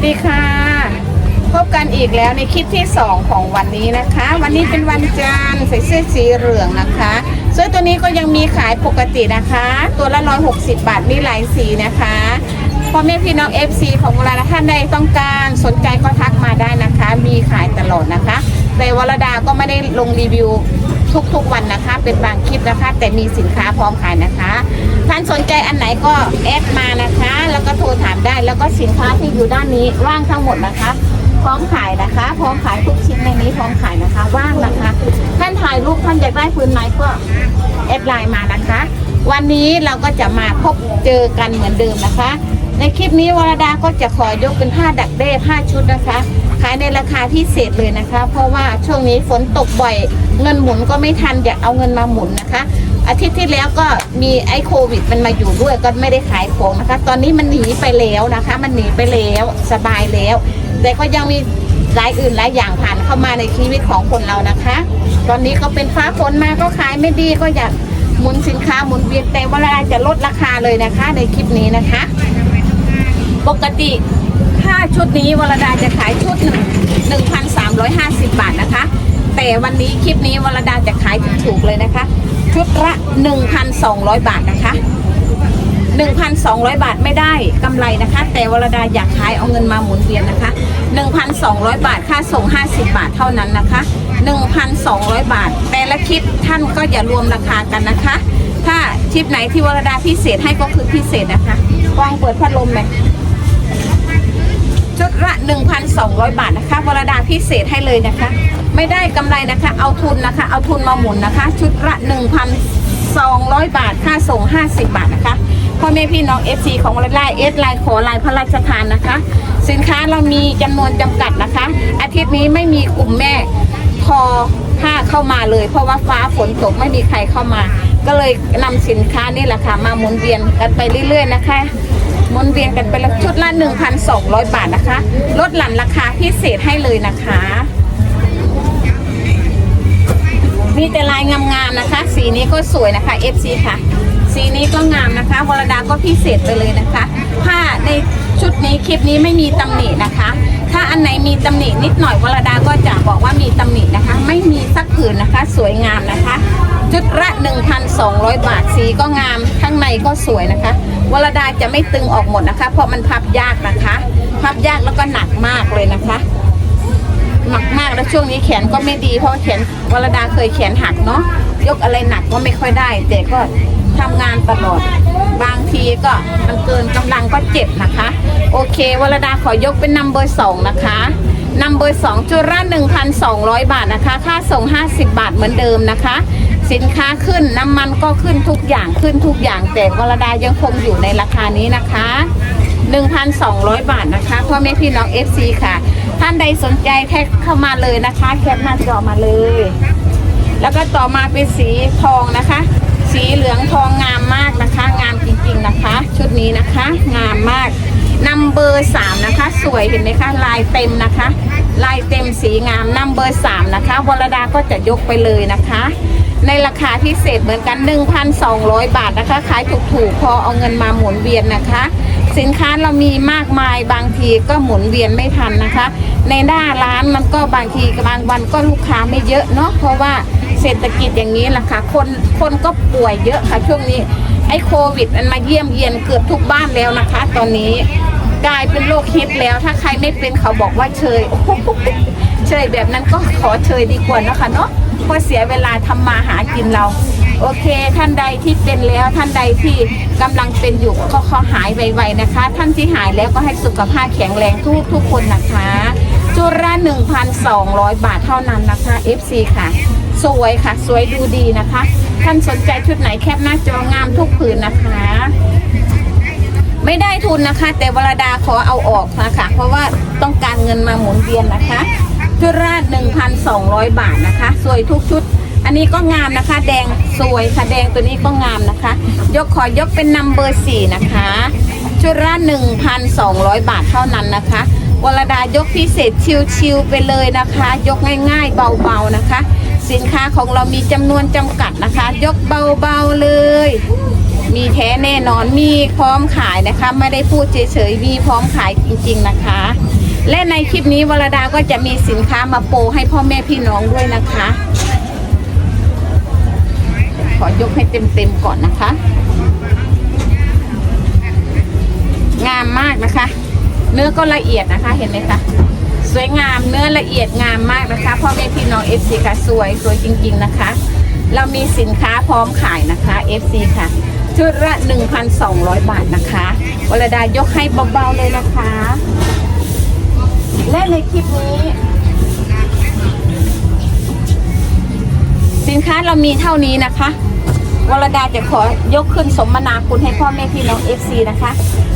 สดีค่ะ พบกันอีกแล้วในคลิปที่ 2 ของวันนี้นะคะ วันนี้เป็นวันจันทร์ใส่เสื้อสีเหลืองนะคะเสื้อตัวนี้ก็ยังมีขายปกตินะคะ ตัวละ160บาทมีหลายสีนะคะพ่อแม่พี่น้อง FC ของเราท่านใดต้องการสนใจก็ทักมาได้นะคะ มีขายตลอดนะคะแต่วรดาก็ไม่ได้ลงรีวิวทุกๆวันนะคะ เป็นบางคลิปนะคะ แต่มีสินค้าพร้อมขายนะคะท่านสนใจอันไหนก็แอดมานะคะ แล้วก็โทรถามได้แล้วก็สินค้าที่อยู่ด้านนี้ว่างทั้งหมดนะคะ พร้อมขายนะคะ พร้อมขายทุกชิ้นในนี้พร้อมขายนะคะ ว่างนะคะ ท่านถ่ายรูปท่านอยากได้พื้นไหนก็แอดไลน์มานะคะ วันนี้เราก็จะมาพบเจอกันเหมือนเดิมนะคะ ในคลิปนี้วรดาก็จะขอยกเป็นผ้าดักเด้ผ้าชุดนะคะ ขายในราคาพิเศษเลยนะคะ เพราะว่าช่วงนี้ฝนตกบ่อย เงินหมุนก็ไม่ทันอยากเอาเงินมาหมุนนะคะ อาทิตย์ที่แล้วก็มีไอ้โควิด มันมาอยู่ด้วยก็ไม่ได้ขายของนะคะ ตอนนี้มันหนีไปแล้วนะคะ มันหนีไปแล้วสบายแล้ว แต่ก็ยังมีหลายอื่นหลายอย่างผ่านเข้ามาในชีวิตของคนเรานะคะ ตอนนี้ก็เป็นฟ้าฝนมาก็ขายไม่ดีก็อยากหมุนสินค้าหมุนเวียนแต่ว่าเราจะลดราคาเลยนะคะ ในคลิปนี้นะคะ ปกติ ถ้าชุดนี้วรดาจะขายชุดหนึ่งหนึ่งพันสามร้อยห้าสิบบาทนะคะ แต่วันนี้คลิปนี้วรดาจะขายถูกๆเลยนะคะ ชุดละหนึ่งพันสองร้อยบาทนะคะหนึ่งพันสองร้อยบาทไม่ได้กำไรนะคะ แต่วรดาอยากขายเอาเงินมาหมุนเวียนนะคะหนึ่งพันสองร้อยบาทค่าส่งห้าสิบบาทเท่านั้นนะคะหนึ่งพันสองร้อยบาท แต่ละคลิปท่านก็อย่ารวมราคากันนะคะ ถ้าคลิปไหนที่วรดาพิเศษให้ก็คือพิเศษนะคะกองเปิดพัดลมเลย ชุดละ 1,200 บาทนะคะวรดาพิเศษให้เลยนะคะ ไม่ได้กำไรนะคะ เอาทุนนะคะ เอาทุนมาหมุนนะคะ ชุดละ 1,200 บาท ค่าส่ง 50 บาทนะคะพ่อแม่พี่น้อง FC ของวรดาเอสไลน์ขอไลน์พระราชทานนะคะ สินค้าเรามีจำนวนจำกัดนะคะ อาทิตย์นี้ไม่มีกลุ่มแม่ทอผ้าเข้ามาเลย เพราะว่าฟ้าฝนตกไม่มีใครเข้ามา ก็เลยนำสินค้านี่แหละค่ะมาหมุนเวียนกันไปเรื่อย ๆ นะคะ หมุนเวียนกันไปละชุดละ 1,200 บาทนะคะ ลดหลั่นราคาพิเศษให้เลยนะคะ มีแต่ลายงามๆนะคะ สีนี้ก็สวยนะคะ FC ค่ะ สีนี้ก็งามนะคะวรดาก็พิเศษไปเลยนะคะ ผ้าในชุดนี้คลิปนี้ไม่มีตำหนินะคะ ถ้าอันไหนมีตำหนินิดหน่อยวรดาก็จะบอกว่ามีตำหนินะคะ ไม่มีสักผืนนะคะ สวยงามนะคะ ชุดละ 1,200 บาทสีก็งามข้างในก็สวยนะคะวรดาจะไม่ตึงออกหมดนะคะ เพราะมันพับยากนะคะ พับยากแล้วก็หนักมากเลยนะคะหนักมากแล้วช่วงนี้แขนก็ไม่ดีเพราะแขนวรดาเคยแขนหักเนาะยกอะไรหนักก็ไม่ค่อยได้ แต่ก็ทำงานตลอด บางทีก็มันเกินกำลังก็เจ็บนะคะ โอเควรดาขอยกเป็นนัมเบอร์สองนะคะนัมเบอร์สองจุดละ1,200บาทนะคะ ค่าส่ง50บาทเหมือนเดิมนะคะ สินค้าขึ้นน้ำมันก็ขึ้นทุกอย่างขึ้นทุกอย่างแต่วรดายังคงอยู่ในราคานี้นะคะ 1,200 บาทนะคะพ่อแม่พี่น้อง FC ค่ะ ท่านใดสนใจแค่เข้ามาเลยนะคะ แคปหน้าจอมาเลย แล้วก็ต่อมาเป็นสีทองนะคะ สีเหลืองทองงามมากนะคะ งามจริงๆนะคะ ชุดนี้นะคะ งามมากนัมเบอร์สามนะคะ สวยเห็นไหมคะลายเต็มนะคะ ลายเต็มสีงามนัมเบอร์สามนะคะวรดาก็จะยกไปเลยนะคะ ในราคาพิเศษเหมือนกัน 1,200 บาทนะคะ ขายถูกๆ พอเอาเงินมาหมุนเวียนนะคะ สินค้าเรามีมากมายบางทีก็หมุนเวียนไม่ทันนะคะ ในหน้าร้านมันก็บางทีบางวันก็ลูกค้าไม่เยอะเนาะเพราะว่าเศรษฐกิจอย่างนี้แหละค่ะคนคนก็ป่วยเยอะค่ะช่วงนี้ไอ้โควิดมันมาเยี่ยมเยียนเกือบทุกบ้านแล้วนะคะ ตอนนี้กลายเป็นโรคฮิตแล้วถ้าใครไม่เป็นเขาบอกว่าเชยเชยแบบนั้นก็ขอเชยดีกว่านะคะเนาะ เพราะเสียเวลาทำมาหากินเรา โอเค ท่านใดที่เป็นแล้วท่านใดที่กำลังเป็นอยู่ก็ขอหายไวๆนะคะ ท่านที่หายแล้วก็ให้สุขภาพแข็งแรงทุกทุกคนนะคะจุดละ1,200 บาทเท่านั้นนะคะ FC ค่ะ สวยค่ะ สวยดูดีนะคะ ท่านสนใจชุดไหนแคปหน้าจองามทุกผืนนะคะ ไม่ได้ทุนนะคะ แต่วรดาขอเอาออกนะคะ เพราะว่าต้องการเงินมาหมุนเวียนนะคะ ชุดละ1,200 บาทนะคะ สวยทุกชุด อันนี้ก็งามนะคะ แดงสวยค่ะแดงตัวนี้ก็งามนะคะ ยกขอยกเป็นนัมเบอร์สี่นะคะ ชุดละ1,200 บาทเท่านั้นนะคะวรดายกพิเศษชิวๆไปเลยนะคะ ยกง่ายๆเบาๆนะคะ สินค้าของเรามีจำนวนจำกัดนะคะ ยกเบาๆเลย มีแท้แน่นอนมีพร้อมขายนะคะ ไม่ได้พูดเฉยๆมีพร้อมขายจริงๆนะคะ และในคลิปนี้วรดาก็จะมีสินค้ามาโปรให้พ่อแม่พี่น้องด้วยนะคะ ขอยกให้เต็มๆก่อนนะคะ งามมากนะคะ เนื้อก็ละเอียดนะคะเห็นไหมคะสวยงามเนื้อละเอียดงามมากนะคะพ่อแม่พี่น้อง FC ค่ะสวยสวยจริง ๆนะคะ เรามีสินค้าพร้อมขายนะคะ FC ค่ะ ชุดละ 1,200 บาทนะคะวรดายกให้เบาๆเลยนะคะ และในคลิปนี้ สินค้าเรามีเท่านี้นะคะวรดาจะขอยกขึ้นสมนาคุณให้พ่อแม่พี่น้อง FC นะคะ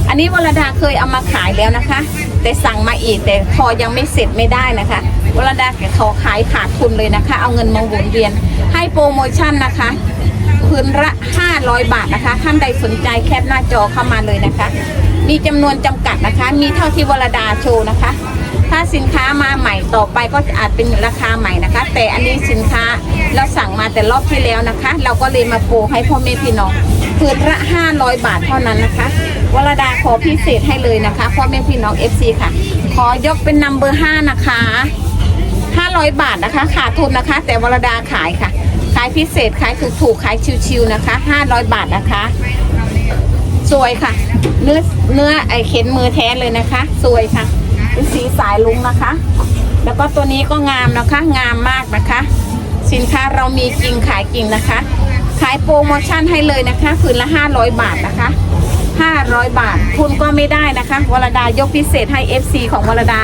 อันนี้วรดาเคยเอามาขายแล้วนะคะ แต่สั่งมาอีกแต่พอยังไม่เสร็จไม่ได้นะคะวรดาขอขายขาดทุนเลยนะคะ เอาเงินมาหมุนเวียน ให้โปรโมชั่นนะคะพื้นละ500 บาทนะคะท่านใดสนใจแคปหน้าจอเข้ามาเลยนะคะ มีจำนวนจำกัดนะคะ มีเท่าที่วรดาโชว์นะคะ ถ้าสินค้ามาใหม่ต่อไปก็อาจเป็นราคาใหม่นะคะ แต่อันนี้สินค้าเราสั่งมาแต่รอบที่แล้วนะคะ เราก็เลยมาโปรให้พ่อแม่พี่น้องคืนละ500 บาทเท่านั้นนะคะวรดาขอพิเศษให้เลยนะคะพ่อแม่พี่น้อง FC ค่ะ ขอยกเป็นนัมเบอร์5นะคะ 500 บาทนะคะขาดทุนนะคะ แต่วรดาขายค่ะ ขายพิเศษขายถูกๆขายชิวๆนะคะ 500 บาทนะคะ สวยค่ะ เนื้อเนื้อไอเข็นมือแท้เลยนะคะ สวยค่ะ เป็นสีสายลุงนะคะ แล้วก็ตัวนี้ก็งามนะคะ งามมากนะคะ สินค้าเรามีจริงขายจริงนะคะ ขายโปรโมชั่นให้เลยนะคะคืนละ 500 บาทนะคะ 500 บาท คุณก็ไม่ได้นะคะวรดายกพิเศษให้ FC ของวรดา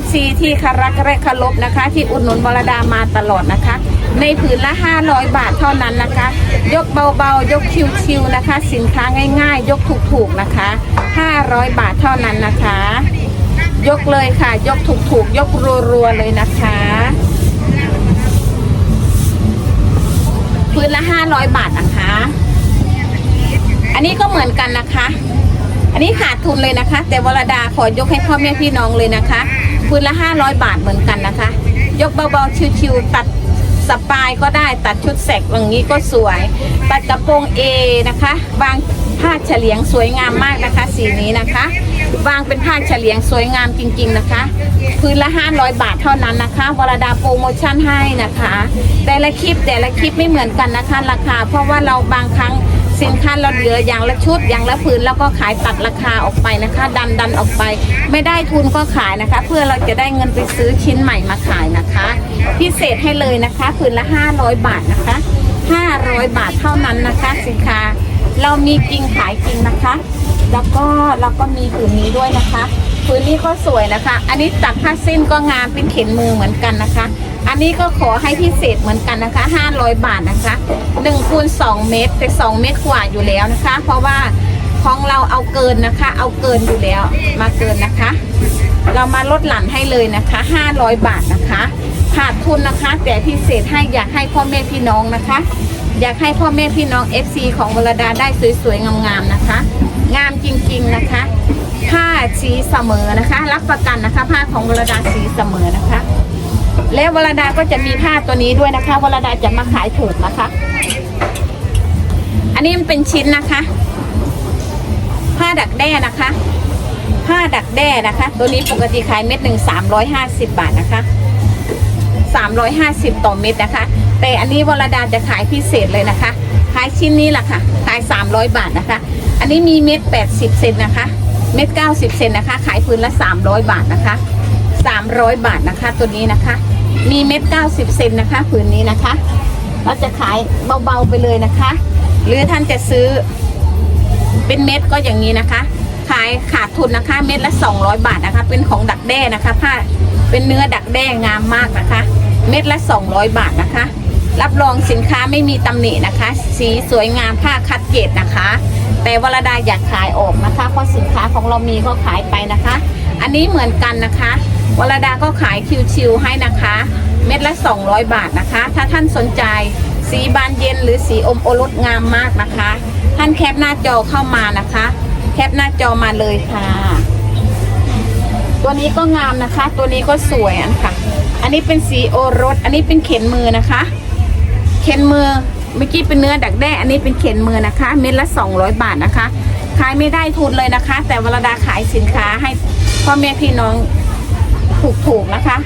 FC ที่คารักและเคารพนะคะ ที่อุดหนุนวรดามาตลอดนะคะ ในผืนละ 500 บาทเท่านั้นนะคะ ยกเบาๆ ยกชิวๆนะคะ สินค้าง่ายๆ ยกถูกๆนะคะ 500 บาทเท่านั้นนะคะ ยกเลยค่ะ ยกถูกๆ ยกรัวๆ เลยนะคะพื้นละ500บาทนะคะ อันนี้ก็เหมือนกันนะคะ อันนี้ขาดทุนเลยนะคะ แต่วรดาขอยกให้พ่อแม่พี่น้องเลยนะคะพื้นละ500บาทเหมือนกันนะคะ ยกเบาๆ ชิวๆ ตัดสปายก็ได้ตัดชุดแสกอย่างนี้ก็สวย ตัดกระโปรงเอนะคะวางผ้าเฉลียงสวยงามมากนะคะ สีนี้นะคะ วางเป็นผ้าเฉลียงสวยงามจริง ๆนะคะ พื้นละ 500 บาทเท่านั้นนะคะวรดาโปรโมชั่นให้นะคะ แต่ละคลิปแต่ละคลิปไม่เหมือนกันนะคะ ราคา เพราะว่าเราบางครั้งสินค้าเราเหลืออย่างละชุดอย่างละผืนแล้วก็ขายตัดราคาออกไปนะคะ ดันดันออกไป ไม่ได้ทุนก็ขายนะคะ เพื่อเราจะได้เงินไปซื้อชิ้นใหม่มาขายนะคะ พิเศษให้เลยนะคะผืนละ 500 บาทนะคะ 500 บาทเท่านั้นนะคะ สินค้าเรามีจริงขายจริงนะคะ แล้วก็เราก็มีผืนนี้ด้วยนะคะผืนนี้ก็สวยนะคะ อันนี้ตัดผ้าสิ้นก็งามเป็นเข็นมือเหมือนกันนะคะ อันนี้ก็ขอให้พิเศษเหมือนกันนะคะ 500 บาทนะคะ1คูณ2เมตรแต่2เมตรกว่าอยู่แล้วนะคะ เพราะว่าของเราเอาเกินนะคะ เอาเกินอยู่แล้วมาเกินนะคะ เรามาลดหลั่นให้เลยนะคะ 500 บาทนะคะขาดทุนนะคะ แต่พิเศษให้อยากให้พ่อแม่พี่น้องนะคะ อยากให้พ่อแม่พี่น้อง FC ของวรดาได้สวยๆงามๆนะคะ งามจริงๆนะคะ ผ้าสีเสมอนะคะ รับประกันนะคะ ผ้าของวรดาสีเสมอนะคะ และวรดาก็จะมีผ้าตัวนี้ด้วยนะคะวรดาจะมาขายถูกนะคะ อันนี้มันเป็นชิ้นนะคะ ผ้าดักแด้นะคะผ้าดักแด้นะคะ ตัวนี้ปกติขายเม็ดหนึ่งสามร้อยห้าสิบบาทนะคะ 350 ต่อเม็ดนะคะ แต่อันนี้วรดาจะขายพิเศษเลยนะคะ ขายชิ้นนี้แหละค่ะขาย 300 บาทนะคะ อันนี้มีเม็ด80 เซนนะคะ เม็ด90 เซนนะคะ ขายพื้นละ 300 บาทนะคะ 300 บาทนะคะตัวนี้นะคะ มีเม็ด90 เซนนะคะผืนนี้นะคะ เราจะขายเบาๆไปเลยนะคะ หรือท่านจะซื้อเป็นเม็ดก็อย่างนี้นะคะ ขายขาดทุนนะคะ เม็ดละ 200 บาทนะคะ เป็นของดักแด้นะคะผ้า เป็นเนื้อดักแด้งามมากนะคะ เม็ดละ 200 บาทนะคะ รับรองสินค้าไม่มีตำหนินะคะ สีสวยงามผ้าคัดเกรดนะคะ แต่วรดาอยากขายออกนะคะ เพราะสินค้าของเรามีก็ขายไปนะคะ อันนี้เหมือนกันนะคะวรดาก็ขายคิวๆให้นะคะ เม็ดละ 200 บาทนะคะ ถ้าท่านสนใจสีบานเย็นหรือสีอมโอรสงามมากนะคะ ท่านแคปหน้าจอเข้ามานะคะ แคปหน้าจอมาเลยค่ะ ตัวนี้ก็งามนะคะ ตัวนี้ก็สวยอันค่ะ อันนี้เป็นสีโอรส อันนี้เป็นเข็นมือนะคะ เข็นมือเมื่อกี้เป็นเนื้อดักแด้ อันนี้เป็นเขียนมือนะคะ เม็ดละ 200 บาทนะคะ ขายไม่ได้ทุนเลยนะคะ แต่วรดาขายสินค้าให้พ่อแม่พี่น้องถูกๆนะคะ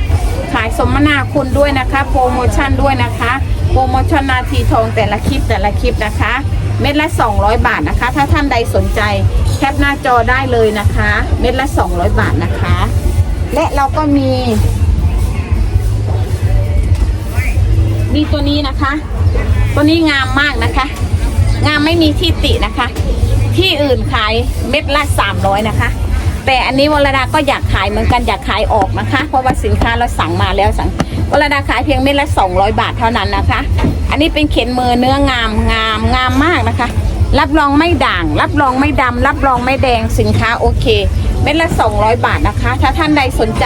ขายสมนาคุณด้วยนะคะ โปรโมชั่นด้วยนะคะ โปรโมชั่นนาทีทองแต่ละคลิปแต่ละคลิปนะคะ เม็ดละ 200 บาทนะคะ ถ้าท่านใดสนใจ แคปหน้าจอได้เลยนะคะ เม็ดละ 200 บาทนะคะ และเราก็มี มีตัวนี้นะคะ ตัวนี้งามมากนะคะ งามไม่มีที่ตินะคะ ที่อื่นขายเม็ดละ 300 นะคะ แต่อันนี้วรดาก็อยากขายเหมือนกันอยากขายออกนะคะ เพราะว่าสินค้าเราสั่งมาแล้วสั่งวรดาขายเพียงเม็ดละ 200 บาทเท่านั้นนะคะ อันนี้เป็นเข็นมือเนื้องามงามงามมากนะคะ รับรองไม่ด่าง รับรองไม่ดำ รับรองไม่แดงสินค้าโอเค เม็ดละ 200 บาทนะคะ ถ้าท่านใดสนใจ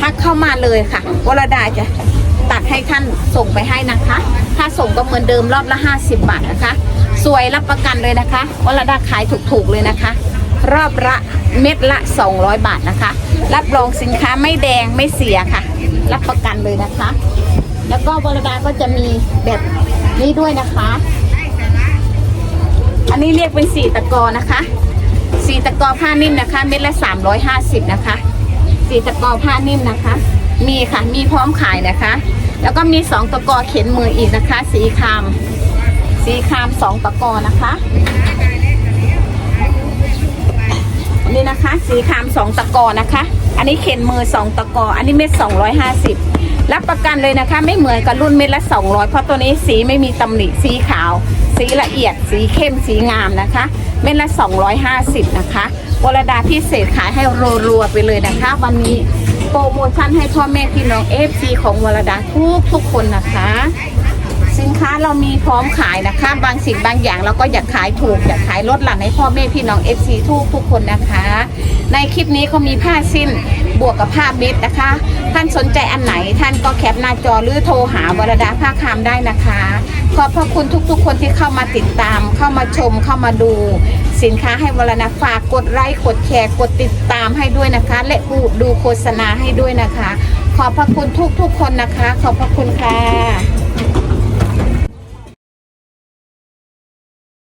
ทักเข้ามาเลยค่ะวรดาจะตัดให้ท่านส่งไปให้นะคะ ถ้าส่งก็เหมือนเดิมรอบละ 50 บาทนะคะ สวยรับประกันเลยนะคะวรดาขายถูกๆเลยนะคะ รอบละเม็ดละ 200 บาทนะคะ รับรองสินค้าไม่แดงไม่เสียค่ะ รับประกันเลยนะคะ แล้วก็วรดาก็จะมีแบบนี้ด้วยนะคะ อันนี้เรียกเป็นสีตะกอนะคะสีตะกอผ้านิ่มนะคะเม็ดละ350นะคะสีตะกอผ้านิ่มนะคะ มีค่ะมีพร้อมขายนะคะ แล้วก็มีสองตะกอเข็นมืออีกนะคะ สีครามสีครามสองตะกอนะคะนี่นะคะ สีครามสองตะกอนะคะ อันนี้เข็นมือสองตะกอ อันนี้เม็ด250รับ รับประกันเลยนะคะ ไม่เหมือนกับรุ่นเม็ดละ 200 เพราะตัวนี้สีไม่มีตำหนิสีขาว สีละเอียด สีเข้มสีงามนะคะ เม็ดละ 250 นะคะวรดาพิเศษขายให้รัวๆไปเลยนะคะ วันนี้โปรโมชั่นให้พ่อแม่พี่น้องเอฟซีของวรดาทุกทุกคนนะคะ สินค้าเรามีพร้อมขายนะคะ บางสิ่งบางอย่างเราก็อยากขายถูกอยากขายลดหลั่นให้พ่อแม่พี่น้อง FC ทุกทุกคนนะคะ ในคลิปนี้เขามีผ้าสิ้น บวกกับผ้าเม็ดนะคะ ท่านสนใจอันไหนท่านก็แคปหน้าจอหรือโทรหาวรดาผ้าคามได้นะคะ ขอบพระคุณทุกๆ คนที่เข้ามาติดตาม เข้ามาชมเข้ามาดู สินค้าให้วรณาฝากกดไลค์กดแชร์กดติดตามให้ด้วยนะคะ และดูโฆษณาให้ด้วยนะคะ ขอบพระคุณทุกๆคนนะคะ ขอบพระคุณค่ะ